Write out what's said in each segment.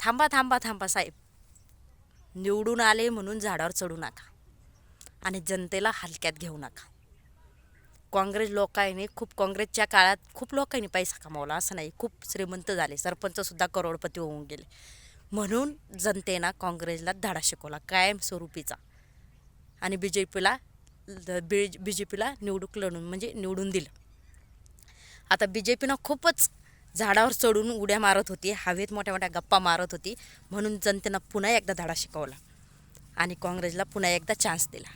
थांबा थांबा थांबा साहेब. निवडून आले म्हणून झाडावर चढू नका आणि जनतेला हलक्यात घेऊ नका. काँग्रेस लोकांनी खूप काँग्रेसच्या काळात खूप लोकांनी पैसा कमावला असं नाही. खूप श्रीमंत झाले. सरपंचसुद्धा करोडपती होऊन गेले. म्हणून जनतेनं काँग्रेसला धडा शिकवला कायमस्वरूपीचा. आणि बी जे पीला बी बी जे पीला निवडूक लढून म्हणजे निवडून दिलं. आता बी जे पीनं खूपच झाडावर चढून उड्या मारत होती हवेत मोठ्या मोठ्या गप्पा मारत होती. म्हणून जनतेनं पुन्हा एकदा धडा शिकवला आणि काँग्रेसला पुन्हा एकदा चान्स दिला.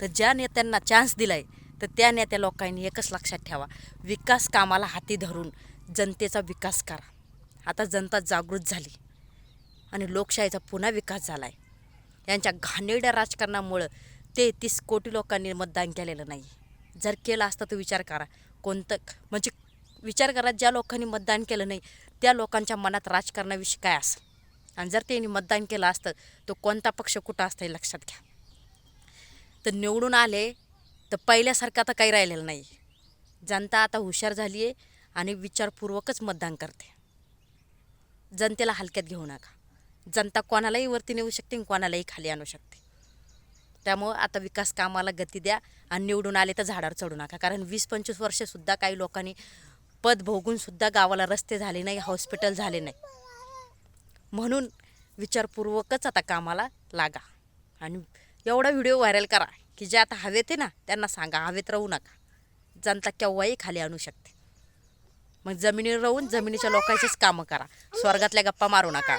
तर ज्या नेत्यांना चान्स दिला आहे तर त्या नेत्या लोकांनी एकच लक्षात ठेवा. विकास कामाला हाती धरून जनतेचा विकास करा. आता जनता जागृत झाली आणि लोकशाहीचा पुन्हा विकास झाला आहे यांच्या घाणेरड्या राजकारणामुळं तेहतीस कोटी लोकांनी मतदान केलेलं नाही. जर केलं असतं तर विचार करा. कोणतं म्हणजे विचार करा ज्या लोकांनी मतदान केलं नाही त्या लोकांच्या मनात राजकारणाविषयी काय असं आणि जर त्यांनी मतदान केलं असतं तर कोणता पक्ष कुठं असतं हे लक्षात घ्या. तर निवडून आले तर पहिल्यासारखं आता काही राहिलेलं नाही. जनता आता हुशार झाली आहे आणि विचारपूर्वकच मतदान करते. जनतेला हलक्यात घेऊ नका. जनता कोणालाही वरती नेऊ शकते आणि कोणालाही खाली आणू शकते. त्यामुळं आता विकास कामाला गती द्या आणि निवडून आले तर झाडावर चढू नका. कारण वीस पंचवीस वर्षसुद्धा काही लोकांनी पद भोगूनसुद्धा गावाला रस्ते झाले नाही हॉस्पिटल झाले नाही. म्हणून विचारपूर्वकच आता कामाला लागा. आणि एवढा व्हिडिओ व्हायरल करा की जे आता हवेत आहे ना त्यांना सांगा हवेत राहू नका. जनता केव्हाही खाली आणू शकते. मग जमिनीवर राहून जमिनीच्या लोकांचीच कामं करा. स्वर्गातल्या गप्पा मारू नका.